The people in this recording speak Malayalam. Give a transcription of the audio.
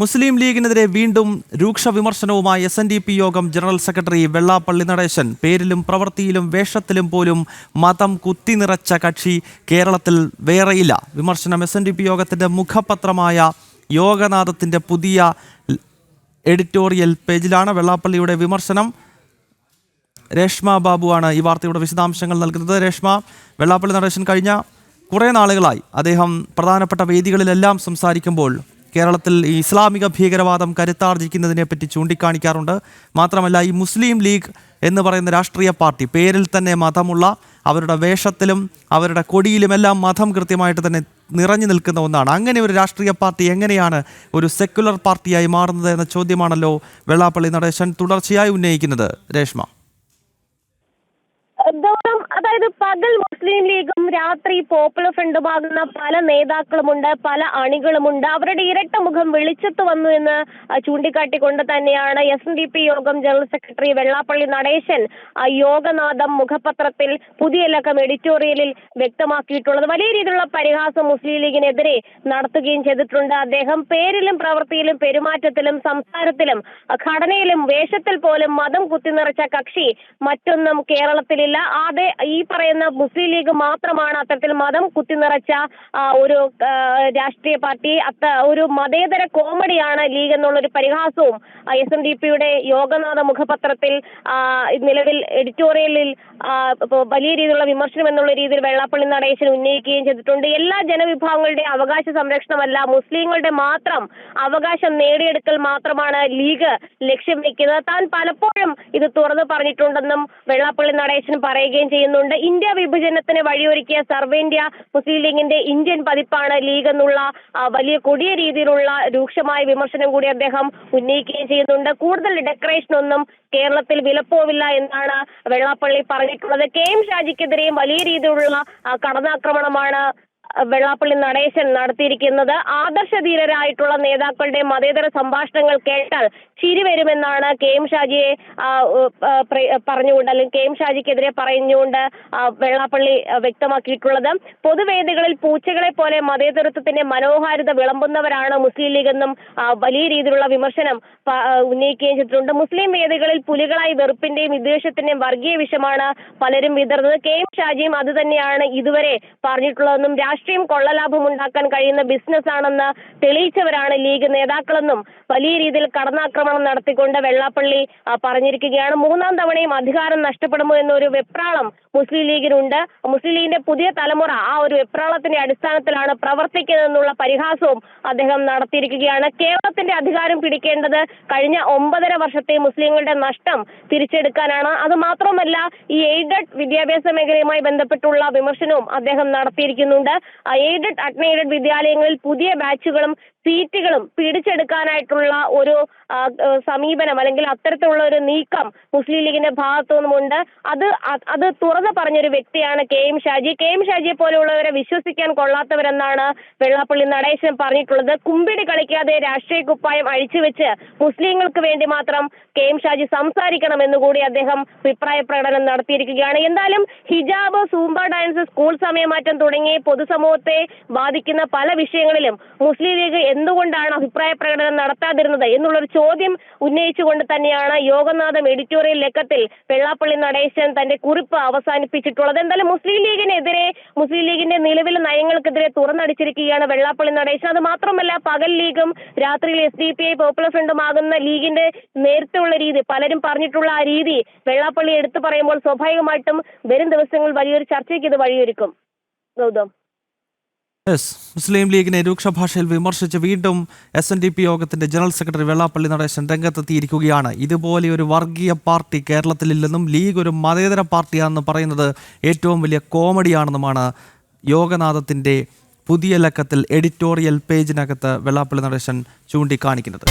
മുസ്ലിം ലീഗിനെതിരെ വീണ്ടും രൂക്ഷ വിമർശനവുമായി എസ് എൻ ഡി പി യോഗം ജനറൽ സെക്രട്ടറി വെള്ളാപ്പള്ളി നടേശൻ. പേരിലും പ്രവൃത്തിയിലും വേഷത്തിലും പോലും മതം കുത്തിനിറച്ച കക്ഷി കേരളത്തിൽ വേറെയില്ല. വിമർശനം എസ് എൻ ഡി പി യോഗത്തിന്റെ മുഖപത്രമായ യോഗനാഥത്തിന്റെ പുതിയ എഡിറ്റോറിയൽ പേജിലാണ് വെള്ളാപ്പള്ളിയുടെ വിമർശനം. രേഷ്മ ബാബുവാണ് ഈ വാർത്തയുടെ വിശദാംശങ്ങൾ നൽകുന്നത്. രേഷ്മ വെള്ളാപ്പള്ളി നടേശൻ കഴിഞ്ഞ കുറേ നാളുകളായി അദ്ദേഹം പ്രധാനപ്പെട്ട വേദികളിലെല്ലാം സംസാരിക്കുമ്പോൾ കേരളത്തിൽ ഈ ഇസ്ലാമിക ഭീകരവാദം കരുത്താർജിക്കുന്നതിനെ പറ്റി ചൂണ്ടിക്കാണിക്കാറുണ്ട്. മാത്രമല്ല ഈ മുസ്ലിം ലീഗ് എന്ന് പറയുന്ന രാഷ്ട്രീയ പാർട്ടി പേരിൽ തന്നെ മതമുള്ള അവരുടെ വേഷത്തിലും അവരുടെ കൊടിയിലുമെല്ലാം മതം കൃത്യമായിട്ട് തന്നെ നിറഞ്ഞു നിൽക്കുന്ന ഒന്നാണ്. അങ്ങനെ ഒരു രാഷ്ട്രീയ പാർട്ടി എങ്ങനെയാണ് ഒരു സെക്യുലർ പാർട്ടിയായി മാറുന്നത് എന്ന ചോദ്യമാണല്ലോ വെള്ളാപ്പള്ളി നടേശൻ തുടർച്ചയായി ഉന്നയിക്കുന്നത്. രേഷ്മ. അതായത് പകൽ മുസ്ലിം ലീഗും രാത്രി പോപ്പുലർ ഫ്രണ്ടുമാകുന്ന പല നേതാക്കളുമുണ്ട് പല അണികളുമുണ്ട്. അവരുടെ ഇരട്ട മുഖം വെളിച്ചത്ത് വന്നു എന്ന് ചൂണ്ടിക്കാട്ടിക്കൊണ്ട് തന്നെയാണ് എസ് എൻ ഡി പി യോഗം ജനറൽ സെക്രട്ടറി വെള്ളാപ്പള്ളി നടേശൻ യോഗനാഥം മുഖപത്രത്തിൽ പുതിയ ലക്കം എഡിറ്റോറിയലിൽ വ്യക്തമാക്കിയിട്ടുള്ളത്. വലിയ രീതിയിലുള്ള പരിഹാസം മുസ്ലിം ലീഗിനെതിരെ നടത്തുകയും ചെയ്തിട്ടുണ്ട്. അദ്ദേഹം പേരിലും പ്രവൃത്തിയിലും പെരുമാറ്റത്തിലും സംസാരത്തിലും ഘടനയിലും വേഷത്തിൽ പോലും മതം കുത്തിനിറച്ച കക്ഷി മറ്റൊന്നും കേരളത്തിലില്ല. ആദ്യ ഈ പറയുന്ന മുസ്ലിം ലീഗ് മാത്രമാണ് അത്തരത്തിൽ മതം കുത്തിനിറച്ച ഒരു രാഷ്ട്രീയ പാർട്ടി. അത്ത ഒരു മതേതര കോമഡിയാണ് ലീഗ് എന്നുള്ളൊരു പരിഹാസവും എസ് എൻ ഡി പിയുടെ യോഗനാഥ മുഖപത്രത്തിൽ നിലവിൽ എഡിറ്റോറിയലിൽ വലിയ രീതിയിലുള്ള വിമർശനം എന്നുള്ള രീതിയിൽ വെള്ളാപ്പള്ളി നടേശൻ ഉന്നയിക്കുകയും ചെയ്തിട്ടുണ്ട്. എല്ലാ ജനവിഭാഗങ്ങളുടെ അവകാശ സംരക്ഷണമല്ല മുസ്ലിങ്ങളുടെ മാത്രം അവകാശം നേടിയെടുക്കൽ മാത്രമാണ് ലീഗ് ലക്ഷ്യം വെക്കുന്നത് താൻ പലപ്പോഴും ഇത് തുറന്നു പറഞ്ഞിട്ടുണ്ടെന്നും വെള്ളാപ്പള്ളി നടേശൻ പറയുകയും ചെയ്യുന്നുണ്ട്. ഇന്ത്യ വിഭജനത്തിന് വഴിയൊരുക്കിയ സർവേ ഇന്ത്യ മുസ്ലിം ലീഗിന്റെ ഇന്ത്യൻ പതിപ്പാണ് ലീഗ് എന്നുള്ള വലിയ കൊടിയ രീതിയിലുള്ള രൂക്ഷമായ വിമർശനം കൂടി അദ്ദേഹം ഉന്നയിക്കുകയും ചെയ്യുന്നുണ്ട്. കൂടുതൽ ഡെക്കറേഷൻ ഒന്നും കേരളത്തിൽ വിലപ്പോവില്ല എന്നാണ് വെള്ളാപ്പള്ളി പറഞ്ഞിട്ടുള്ളത്. കെ എം ഷാജിക്കെതിരെയും വലിയ രീതിയിലുള്ള കടന്നാക്രമണമാണ് വെള്ളാപ്പള്ളി നടേശൻ നടത്തിയിരിക്കുന്നത് ആദർശധീരരായിട്ടുള്ള നേതാക്കളുടെ മതേതര സംഭാഷണങ്ങൾ കേട്ടാൽ ചിരി വരുമെന്നാണ് കെ എം ഷാജിയെ പറഞ്ഞുകൊണ്ട് അല്ലെങ്കിൽ കെ എം ഷാജിക്കെതിരെ പറഞ്ഞുകൊണ്ട് വെള്ളാപ്പള്ളി വ്യക്തമാക്കിയിട്ടുള്ളത്. പൊതുവേദികളിൽ പൂച്ചകളെ പോലെ മതേതരത്വത്തിന്റെ മനോഹാരിത വിളമ്പുന്നവരാണ് മുസ്ലിം ലീഗ് എന്നും വലിയ രീതിയിലുള്ള വിമർശനം ഉന്നയിക്കുകയും ചെയ്തിട്ടുണ്ട്. മുസ്ലിം വേദികളിൽ പുലികളായി വെറുപ്പിന്റെയും വിദ്വേഷത്തിന്റെയും വർഗീയ വിഷമാണ് പലരും വിതറുന്നത്. കെ എം ഷാജിയും അത് തന്നെയാണ് ഇതുവരെ പറഞ്ഞിട്ടുള്ളതെന്നും രാഷ്ട്രീയം കൊള്ളലാഭം ഉണ്ടാക്കാൻ കഴിയുന്ന ബിസിനസ് ആണെന്ന് തെളിയിച്ചവരാണ് ലീഗ് നേതാക്കളെന്നും വലിയ രീതിയിൽ കടന്നാക്രമണം നടത്തിക്കൊണ്ട് വെള്ളാപ്പള്ളി പറഞ്ഞിരിക്കുകയാണ്. മൂന്നാം തവണയും അധികാരം നഷ്ടപ്പെടുമോ എന്നൊരു വെപ്രാളം മുസ്ലിം ലീഗിനുണ്ട്. മുസ്ലിം ലീഗിന്റെ പുതിയ തലമുറ ആ ഒരു വെപ്രാളത്തിന്റെ അടിസ്ഥാനത്തിലാണ് പ്രവർത്തിക്കുന്നതെന്നുള്ള പരിഹാസവും അദ്ദേഹം നടത്തിയിരിക്കുകയാണ്. കേരളത്തിന്റെ അധികാരം പിടിക്കേണ്ടത് കഴിഞ്ഞ ഒമ്പതര വർഷത്തെ മുസ്ലിങ്ങളുടെ നഷ്ടം തിരിച്ചെടുക്കാനാണ്. അത് മാത്രമല്ല ഈ എയ്ഡഡ് വിദ്യാഭ്യാസ മേഖലയുമായി ബന്ധപ്പെട്ടുള്ള വിമർശനവും അദ്ദേഹം നടത്തിയിരിക്കുന്നുണ്ട്. എയ്ഡഡ് അൺഎയ്ഡഡ് വിദ്യാലയങ്ങളിൽ പുതിയ ബാച്ചുകളും സീറ്റുകളും പിടിച്ചെടുക്കാനായിട്ടുള്ള ഒരു സമീപനം അല്ലെങ്കിൽ അത്തരത്തിലുള്ള ഒരു നീക്കം മുസ്ലിം ലീഗിന്റെ ഭാഗത്തു നിന്നുമുണ്ട്. അത് അത് തുറന്നു പറഞ്ഞൊരു വ്യക്തിയാണ് K M Shaji. K M ഷാജിയെ പോലെയുള്ളവരെ വിശ്വസിക്കാൻ കൊള്ളാത്തവരെന്നാണ് വെള്ളാപ്പള്ളി നടേശൻ പറഞ്ഞിട്ടുള്ളത്. കുമ്പിടി കളിക്കാതെ രാഷ്ട്രീയ കുപ്പായം അഴിച്ചുവെച്ച് മുസ്ലിങ്ങൾക്ക് വേണ്ടി മാത്രം കെ എം ഷാജി സംസാരിക്കണമെന്ന് കൂടി അദ്ദേഹം അഭിപ്രായ പ്രകടനം നടത്തിയിരിക്കുകയാണ്. എന്തായാലും ഹിജാബ് സൂംബ ഡാൻസ് സ്കൂൾ സമയമാറ്റം തുടങ്ങി പൊതുസമൂഹത്തെ ബാധിക്കുന്ന പല വിഷയങ്ങളിലും മുസ്ലിം ലീഗ് എന്തുകൊണ്ടാണ് അഭിപ്രായ പ്രകടനം നടത്താതിരുന്നത് എന്നുള്ളൊരു ചോദ്യം ഉന്നയിച്ചുകൊണ്ട് തന്നെയാണ് യോഗനാഥം എഡിറ്റോറിയൽ ലക്കത്തിൽ വെള്ളാപ്പള്ളി നടേശൻ തന്റെ കുറിപ്പ് അവസാനിപ്പിച്ചിട്ടുള്ളത്. എന്തായാലും മുസ്ലിം ലീഗിനെതിരെ മുസ്ലിം ലീഗിന്റെ നിലവിലെ നയങ്ങൾക്കെതിരെ തുറന്നടിച്ചിരിക്കുകയാണ് വെള്ളാപ്പള്ളി നടേശൻ. അത് മാത്രമല്ല പകൽ ലീഗും രാത്രിയിൽ S D P I popular ഫ്രണ്ടുമാകുന്ന ലീഗിന്റെ നേരത്തെയുള്ള രീതി പലരും പറഞ്ഞിട്ടുള്ള ആ രീതി വെള്ളാപ്പള്ളി എടുത്തു പറയുമ്പോൾ സ്വാഭാവികമായിട്ടും വരും ദിവസങ്ങൾ വലിയൊരു ചർച്ചയ്ക്ക് ഇത് വഴിയൊരുക്കും. ഗൗതം. യെസ് മുസ്ലിം ലീഗിനെ രൂക്ഷ ഭാഷയിൽ വിമർശിച്ച് വീണ്ടും എസ് എൻ ഡി പി യോഗത്തിന്റെ ജനറൽ സെക്രട്ടറി വെള്ളാപ്പള്ളി നടേശൻ രംഗത്തെത്തിയിരിക്കുകയാണ്. ഇതുപോലെ ഒരു വർഗീയ പാർട്ടി കേരളത്തിലില്ലെന്നും ലീഗ് ഒരു മതേതര പാർട്ടിയാണെന്ന് പറയുന്നത് ഏറ്റവും വലിയ കോമഡിയാണെന്നുമാണ് യോഗനാഥത്തിന്റെ പുതിയ ലക്കത്തിൽ എഡിറ്റോറിയൽ പേജിനകത്ത് വെള്ളാപ്പള്ളി നടേശൻ ചൂണ്ടിക്കാണിക്കുന്നത്.